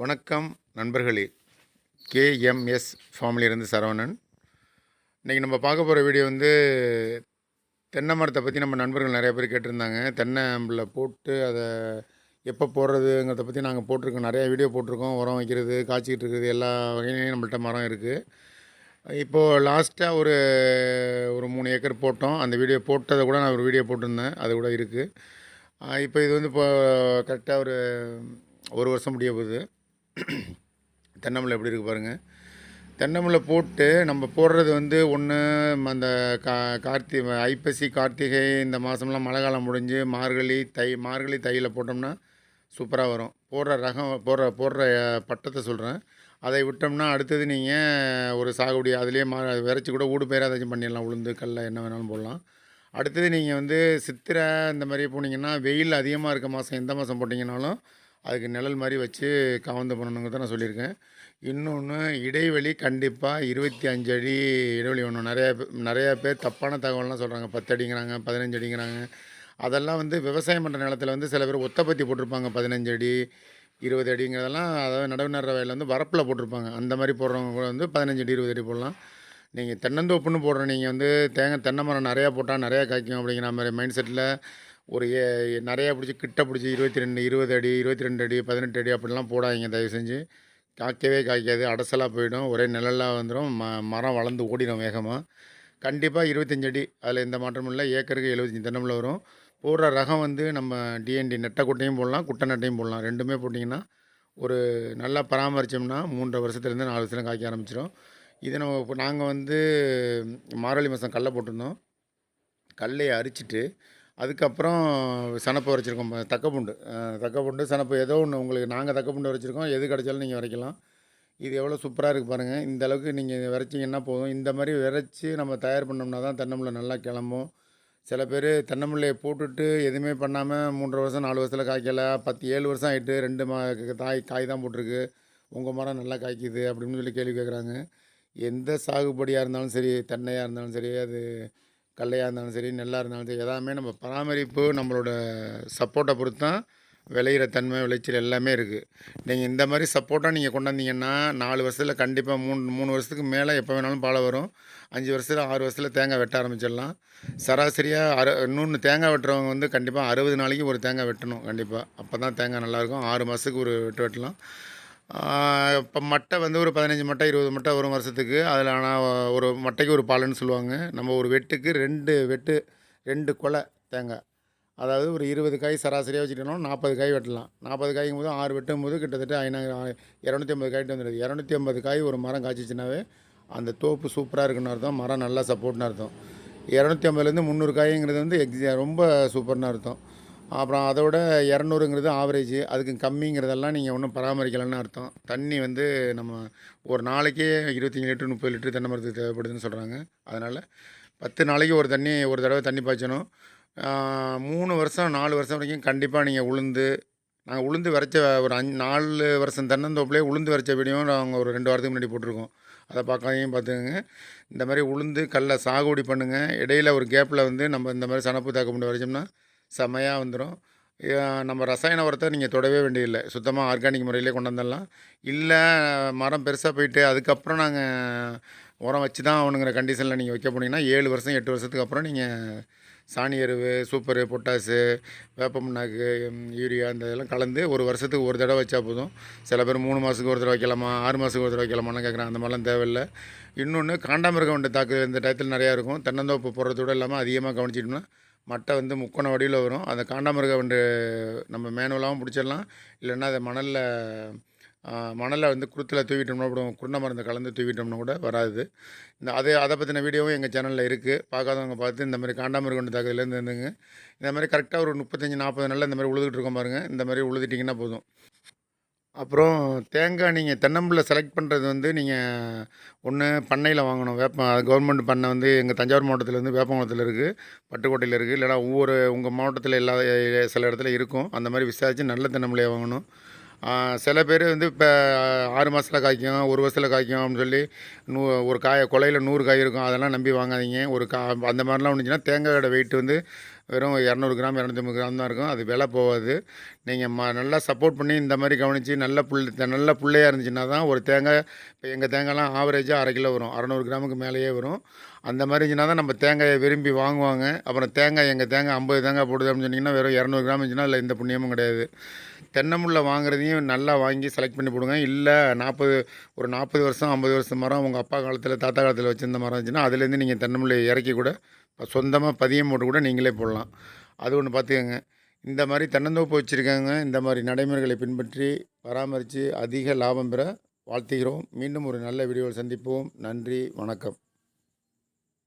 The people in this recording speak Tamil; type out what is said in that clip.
வணக்கம் நண்பர்களே. கேஎம்எஸ் ஃபார்மிலிருந்து சரவணன். இன்றைக்கி நம்ம பார்க்க போகிற வீடியோ வந்து தென்னை மரத்தை பற்றி நம்ம நண்பர்கள் நிறைய பேர் கேட்டிருந்தாங்க. தென்னை போட்டு அதை எப்போ போடுறதுங்கிறத பற்றி நாங்கள் போட்டிருக்கோம். நிறையா வீடியோ போட்டிருக்கோம். உரம் வைக்கிறது காய்ச்சிக்கிட்டு இருக்கிறது எல்லா வகையிலையும் நம்மள்ட்ட மரம் இருக்குது இப்போது லாஸ்ட்டாக ஒரு ஒரு மூணு ஏக்கர் போட்டோம். அந்த வீடியோ போட்டதை கூட நான் ஒரு வீடியோ போட்டிருந்தேன். அது கூட இருக்குது இப்போ இது வந்து இப்போ கரெக்டாக ஒரு ஒரு வருஷம் முடிய போகுது. தென்னம்பிள்ளை எப்படி இருக்குது பாருங்கள் தென்னம்பிள்ளை போட்டு நம்ம போடுறது வந்து ஒன்று அந்த கா கார்த்தி ஐப்பசி கார்த்திகை இந்த மாதம்லாம் மழை காலம் முடிஞ்சு மார்கழி தை மார்கழி தையில் போட்டோம்னா சூப்பராக வரும். போடுற ரகம் போடுற போடுற பட்டத்தை சொல்கிறேன் அதை விட்டோம்னா அடுத்தது நீங்கள் ஒரு சாகுபடி அதுலேயே மா விரைச்சி கூட ஊடு பயிராக ஏதாச்சும் பண்ணிடலாம். உளுந்து கல்ல என்ன வேணாலும் போடலாம். அடுத்தது நீங்கள் வந்து சித்திரை இந்த மாதிரி போனீங்கன்னா வெயில் அதிகமாக இருக்க மாதம் எந்த மாதம் போட்டிங்கனாலும் அதுக்கு நிழல் மாதிரி வச்சு கவர்ந்து பண்ணணுங்கிறத நான் சொல்லியிருக்கேன். இன்னொன்று இடைவெளி கண்டிப்பாக இருபத்தி அஞ்சு அடி இடைவெளி வேணும். நிறையா பேர் நிறையா பேர் தப்பான தகவல்லாம் சொல்கிறாங்க பத்து அடிங்கிறாங்க பதினஞ்சு அடிங்கிறாங்க அதெல்லாம் வந்து விவசாயம் பண்ணுற நிலத்துல வந்து சில பேர் ஒத்தப்பத்தி பற்றி போட்டிருப்பாங்க. பதினஞ்சு அடி இருபது அடிங்கிறதெல்லாம் அதாவது நடவு நடுற வயலில் வந்து வரப்பில் போட்டிருப்பாங்க. அந்த மாதிரி போடுறவங்க கூட வந்து பதினஞ்சு அடி இருபது அடி போடலாம். நீங்கள் தென்னந்தோப்புன்னு போடுற நீங்கள் வந்து தேங்காய் தென்னை மரம் நிறையா போட்டால் நிறையா காய்க்கும் அப்படிங்கிற மாதிரி மைண்ட் செட்டில் ஒரு ஏ- நிறையா பிடிச்சி கிட்ட பிடிச்சி இருபத்தி ரெண்டு இருபது அடி இருபத்தி ரெண்டு அடி பதினெட்டு அடி அப்படிலாம் போடாதீங்க தயவு செஞ்சு காய்க்கவே காய்க்காது அடசலாக போயிடும் ஒரே நிழலாக வந்துடும் ம மரம் வளர்ந்து ஓடிடும் வேகமாக கண்டிப்பாக இருபத்தஞ்சு அடி அதில் எந்த மாற்றமும் இல்லை ஏக்கருக்கு எழுபத்தஞ்சி தென்னம்பில் வரும். போடுற ரகம் வந்து நம்ம டிஎன்டி நெட்டை குட்டையும் போடலாம் குட்டை நட்டையும் போடலாம். ரெண்டுமே போட்டிங்கன்னா ஒரு நல்லா பராமரித்தோம்னா மூன்றரை வருஷத்துலேருந்து நாலு வருஷத்துல காய்க்க ஆரம்பிச்சிடும் இது நம்ம இப்போ நாங்கள் வந்து மார்கழி மாதம் கல்லை போட்டிருந்தோம். கல்லையை அரிச்சிட்டு அதுக்கப்புறம் சனப்பு வரைச்சிருக்கோம். தக்கப்பூண்டு. அஹ், தக்கப்பூண்டு சனப்பு ஏதோ ஒன்று உங்களுக்கு நாங்கள் தக்கப்பூண்டு வரைச்சிருக்கோம். எது கிடைச்சாலும் நீங்கள் வரைக்கலாம். இது எவ்வளோ சூப்பராக இருக்குது பாருங்கள் இந்த அளவுக்கு நீங்கள் விரைச்சிங்கன்னா போதும். இந்த மாதிரி விரைச்சி நம்ம தயார் பண்ணோம்னா தான் தென்னம்பிள்ளை நல்லா கிளம்பும். சில பேர் தென்னம்பிள்ளையை போட்டுட்டு எதுவுமே பண்ணாமல் மூன்றரை வருஷம் நாலு வருஷத்தில் காய்க்கலை. பத்து ஏழு வருஷம் ஆகிட்டு ரெண்டு மா தாய் காய் தான் போட்டிருக்கு. உங்கள் மரம் நல்லா காய்க்குது அப்படின்னு சொல்லி கேள்வி கேட்குறாங்க எந்த சாகுபடியாக இருந்தாலும் சரி தென்னையாக இருந்தாலும் சரி அது கல்லையாக இருந்தாலும் சரி நெல்லாக இருந்தாலும் சரி எல்லாமே நம்ம பராமரிப்பு நம்மளோட சப்போர்ட்டை பொறுத்து தான் விளையிற தன்மை விளைச்சல் எல்லாமே இருக்குது நீங்கள் இந்த மாதிரி சப்போர்ட்டாக நீங்கள் கொண்டாந்தீங்கன்னா நாலு வருஷத்தில் கண்டிப்பாக மூணு மூணு வருஷத்துக்கு மேலே எப்போ வேணாலும் பாலை வரும். அஞ்சு வருஷத்தில் ஆறு வருஷத்தில் தேங்காய் வெட்ட ஆரம்பிச்சிடலாம். சராசரியாக அறு இன்னொன்று தேங்காய் வெட்டுறவங்க வந்து கண்டிப்பாக அறுபது நாளைக்கு ஒரு தேங்காய் வெட்டணும் கண்டிப்பாக அப்போ தான் தேங்காய் நல்லாயிருக்கும் ஆறு மாதத்துக்கு ஒரு வெட்டு வெட்டலாம். இப்போ மட்டை வந்து ஒரு பதினஞ்சு மட்டை இருபது மட்டை வரும் வருஷத்துக்கு. அதில் ஆனால் ஒரு மட்டைக்கு ஒரு பாலுன்னு சொல்லுவாங்க. நம்ம ஒரு வெட்டுக்கு ரெண்டு வெட்டு ரெண்டு கொலை தேங்காய். அதாவது ஒரு இருபது காய் சராசரியாக வச்சுக்கிட்டோம்னா நாற்பது காய் வெட்டலாம். நாற்பது காய்க்கும் போது ஆறு வெட்டும் போது கிட்டத்தட்ட ஐநா இரநூத்தி ஐம்பது காய்ட்டு வந்துடுது இரநூத்தி ஐம்பது காய் ஒரு மரம் காய்ச்சிச்சுனாவே அந்த தோப்பு சூப்பராக இருக்குன்னு அர்த்தம். மரம் நல்லா சப்போர்ட்னு அர்த்தம். இரநூத்தி ஐம்பதுலேருந்து முந்நூறு காய்ங்கிறது வந்து எக்ஸ ரொம்ப சூப்பர்னு அர்த்தம். அப்புறம் அதோட இரநூறுங்கிறது ஆவரேஜ் அதுக்கு கம்மிங்கிறதெல்லாம் நீங்கள் ஒன்றும் பராமரிக்கலைன்னு அர்த்தம். தண்ணி வந்து நம்ம ஒரு நாளைக்கே இருபத்தஞ்சி லிட்டர் முப்பது லிட்டர் தென்னை மரத்துக்கு தேவைப்படுதுன்னு சொல்கிறாங்க அதனால் பத்து நாளைக்கு ஒரு தண்ணி ஒரு தடவை தண்ணி பாய்ச்சணும். மூணு வருஷம் நாலு வருஷம் வரைக்கும் கண்டிப்பாக நீங்கள் உளுந்து நாங்கள் உளுந்து வரைச்ச ஒரு அஞ்சு நாலு வருஷம் தென்னந்தோப்புலேயே உளுந்து வரைச்ச வீடியோ நாங்கள் ஒரு ரெண்டு வாரத்துக்கு முன்னாடி போட்டிருக்கோம். அதை பார்க்காதையும் பார்த்துக்கோங்க. இந்த மாதிரி உளுந்து கல்லை சாகுபடி பண்ணுங்கள் இடையில ஒரு கேப்பில் வந்து நம்ம இந்த மாதிரி சனப்பு தாக்க பண்ணி வரைச்சோம்னா செமையாக வந்துடும் நம்ம ரசாயன உரத்தை நீங்கள் தொடவே வேண்டியதில்லை. சுத்தமாக ஆர்கானிக் முறையிலே கொண்டு வந்துடலாம். இல்லை மரம் பெருசாக போயிட்டு அதுக்கப்புறம் நாங்கள் உரம் வச்சு தான் அவனுங்கிற கண்டிஷனில் நீங்கள் வைக்க போனீங்கன்னா ஏழு வருஷம் எட்டு வருஷத்துக்கு அப்புறம் நீங்கள் சாணி எருவு சூப்பரு பொட்டாசு வேப்பமுண்ணாக்கு யூரியா இந்த இதெல்லாம் கலந்து ஒரு வருஷத்துக்கு ஒரு தடவை வச்சா போதும். சில பேர் மூணு மாதத்துக்கு ஒரு தடவை வைக்கலாமா ஆறு மாதத்துக்கு ஒரு தடவை வைக்கலாமான்னு கேட்குறாங்க அந்த மாதிரிலாம் தேவையில்லை. இன்னொன்று காண்டாமிருகம் வண்டு இந்த டயத்தில் நிறையா இருக்கும். தென்னந்தோப்பு போடுறதோடு இல்லாமல் அதிகமாக கவனிச்சிட்டோம்னா மட்டை வந்து முக்கோண வடிவில் வரும். அந்த காண்டாமிருக வந்து நம்ம மேனுவலாகவும் பிடிச்சிடலாம். இல்லைன்னா அதை மணலில் மணலை வந்து குருத்தில் தூவிட்டோம்னா கூட குருண மருந்தை கலந்து தூவிட்டோம்னா கூட வராது. இந்த அதே அதை பற்றின வீடியோவும் எங்கள் சேனலில் இருக்குது பார்க்காதவங்க பார்த்து இந்த மாதிரி காண்டாமிருகண்டு வண்டு இருந்துங்க. இந்த மாதிரி கரெக்டாக ஒரு முப்பத்தஞ்சு நாற்பது நாளில் இந்த மாதிரி உழுதுகிட்டு இருக்கோம் பாருங்கள் இந்த மாதிரி உழுதுட்டிங்கன்னா போதும். அப்புறம் தேங்காய் நீங்கள் தென்னம்பிள்ளை செலக்ட் பண்ணுறது வந்து நீங்கள் ஒன்று பண்ணையில் வாங்கணும். வேப்ப கவர்மெண்ட் பண்ணை வந்து எங்கள் தஞ்சாவூர் மாவட்டத்தில் வந்து வேப்பங்குளத்தில் இருக்குது பட்டுக்கோட்டையில் இருக்குது இல்லைனா ஒவ்வொரு உங்கள் மாவட்டத்தில் எல்லா சில இடத்துல இருக்கும். அந்த மாதிரி விசாரித்து நல்ல தென்னம்பிள்ளையை வாங்கணும். சில பேர் வந்து இப்போ ஆறு மாதத்தில் காய்க்கும் ஒரு வருஷத்தில் காய்க்கும் அப்படின்னு சொல்லி நூ ஒரு காய கொலையில் நூறு காய் இருக்கும். அதெல்லாம் நம்பி வாங்காதீங்க. ஒரு கா அந்த மாதிரிலாம் வந்துச்சுன்னா தேங்காயோட வெயிட் வந்து வெறும் இரநூறு கிராம் இரநூத்தம்பது கிராம் தான் இருக்கும். அது விலை போகாது. நீங்கள் ம நல்லா சப்போர்ட் பண்ணி இந்த மாதிரி கவனித்து நல்ல புல் நல்ல புள்ளையாக இருந்துச்சுன்னா தான் ஒரு தேங்காய் இப்போ எங்கள் தேங்காய்லாம் ஆவரேஜாக அரை கிலோ வரும். அறநூறு கிராமுக்கு மேலேயே வரும். அந்த மாதிரி இருந்துச்சுன்னா தான் நம்ம தேங்காயை விரும்பி வாங்குவாங்க. அப்புறம் தேங்காய் எங்கள் தேங்காய் ஐம்பது தேங்காய் போடுது அப்படின்னு சொன்னிங்கன்னா வெறும் இரநூறு கிராம் இருந்துச்சுன்னா அதில் எந்த புண்ணியமும் கிடையாது. தென்னமுள்ள வாங்குறதையும் நல்லா வாங்கி செலக்ட் பண்ணி போடுங்க. இல்லை நாற்பது ஒரு நாற்பது வருஷம் ஐம்பது வருஷம் மரம் உங்கள் அப்பா காலத்தில் தாத்தா காலத்தில் வச்சுருந்த மரம் இருந்துச்சுன்னா அதுலேருந்து நீங்கள் தென்னமுள்ளை இறக்கி கூட சொந்தமாக பதியம் போட்டு கூட நீங்களே போடலாம். அது ஒன்று பார்த்துக்கோங்க இந்த மாதிரி தென்னந்தோப்பு வச்சுருக்காங்க. இந்த மாதிரி நடைமுறைகளை பின்பற்றி பராமரித்து அதிக லாபம் பெற வாழ்த்துகிறோம். மீண்டும் ஒரு நல்ல வீடியோவில் சந்திப்போம். நன்றி. வணக்கம்.